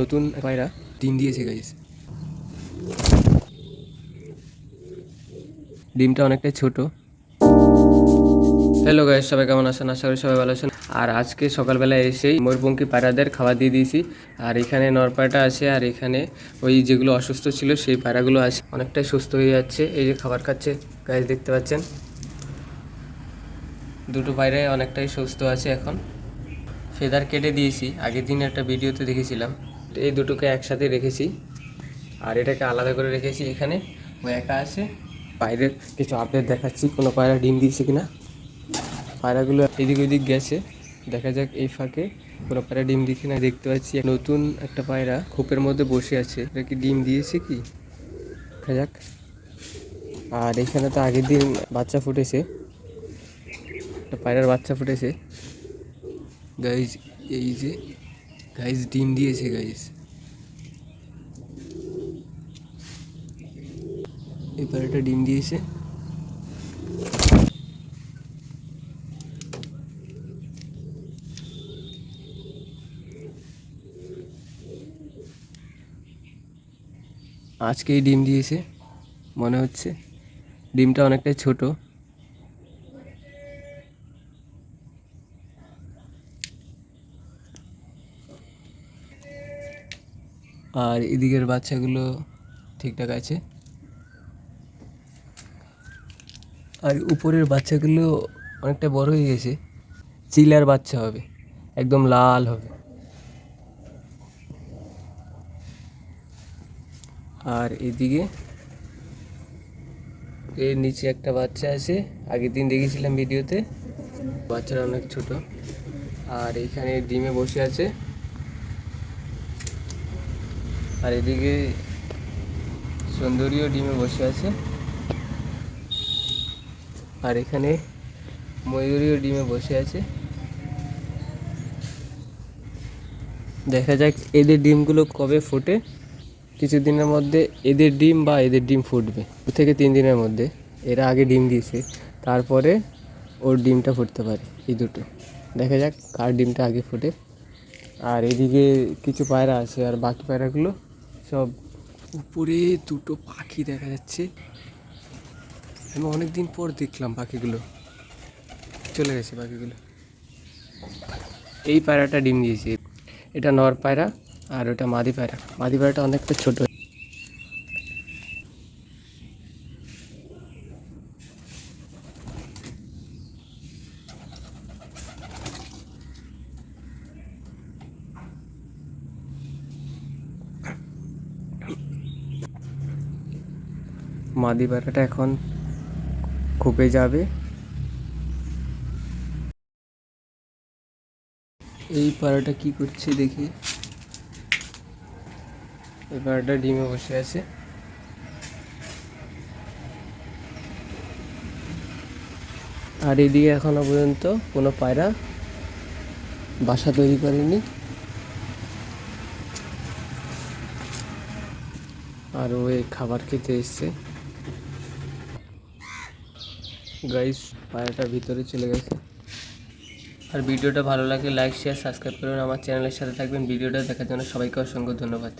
নতুন পায়রা ডিম দিয়েছে গাইস ডিমটা অনেকটাই ছোট। হ্যালো গাইস সবাই কেমন আছেন? আশা করি সবাই ভালো আছেন। আর আজকে সকালবেলা এসেই ময়ূরপঙ্খী পায়রাদের খাবার দিয়ে দিয়েছি। আর এখানে নরপায়রাটা আছে, আর এখানে ওই যেগুলো অসুস্থ ছিল, সেই পায়রাগুলো আছে। অনেকটাই সুস্থ হয়ে যাচ্ছে। এই যে খাবার খাচ্ছে গাইস দেখতে পাচ্ছেন? দুটো পায়রাই অনেকটাই সুস্থ আছে এখন। ফেদার কেটে দিয়েছি। আগের দিন একটা ভিডিওতে দেখেছিলাম। এই দুটোকে একসাথে রেখেছি। আর এটাকে আলাদা করে রেখেছি এখানে। ও একা আছে। পায়রের কিছু আপডেট দেখাচ্ছি। কোনো পায়রা ডিম দিয়েছে কিনা? পায়রাগুলো এদিক ওদিক গেছে। দেখা যাক এই ফাঁকে কোনো পায়রা ডিম দিচ্ছে না দেখতে পাচ্ছি নতুন একটা পায়রা খোপের মধ্যে বসে আছে। এটা কি ডিম দিয়েছে কি? দেখা যাক। আর এখানে তো আগের দিন বাচ্চা ফুটেছে। একটা পায়রার বাচ্চা ফুটেছে। গাইজ এই যে গাইজ ডিম দিয়েছে গাইজ এই পায়রাটা ডিম দিয়েছে। আজকেই ডিম দিয়েছে, মনে হচ্ছে। ডিমটা অনেকটাই ছোট। আর এদিকের বাচ্চাগুলো ঠিকঠাক আছে। আর উপরের বাচ্চাগুলো অনেকটা বড় হয়ে গেছে। চিলার বাচ্চা হবে, একদম লাল হবে। আর এদিকে এর নিচে একটা বাচ্চা আছে, আগের দিন দেখেছিলাম ভিডিওতে। বাচ্চারা অনেক ছোট। আর এখানে ডিমে বসে আছে। আর এদিকে সুন্দরীও ডিমে বসে আছে। আর এখানে ময়ূরীও ডিমে বসে আছে। দেখা যাক এদের ডিমগুলো কবে ফোটে। কিছুদিনের মধ্যে এদের ডিম বা এদের ডিম ফুটবে। দু থেকে তিন দিনের মধ্যে। এরা আগে ডিম দিয়েছে, তারপরে ওর ডিমটা ফুটতে পারে এই দুটো। দেখা যাক কার ডিমটা আগে ফোটে। আর এদিকে কিছু পায়রা আছে, আর বাকি পায়রাগুলো সব উপরে দুটো পাখি দেখা যাচ্ছে। আমি অনেকদিন পর দেখলাম পাখিগুলো। চলে গেছে পাখিগুলো। এই পায়রাটা ডিম দিয়েছে। এটা নর পায়রা আর ওটা মাদি পায়রা। মাদি পায়রাটা অনেকটা ছোট। মাদি পায়রাটা এখন খোপে যাবে। এই পায়রাটা কি করছে দেখি। এই পায়রাটা ডিমে বসে আছে। আর এদিকে এখনও পর্যন্ত কোনো পায়রা বাসা তৈরি করেনি। আর ও এই খাবার খেতে এসছে। গাইস পায়রাটা ভিতরে চলে গেছে। আর ভিডিওটা ভালো লাগে লাইক শেয়ার সাবস্ক্রাইব করুন। আমার চ্যানেলের সাথে থাকবেন। ভিডিওটা দেখার জন্য সবাইকে অসংখ্য ধন্যবাদ।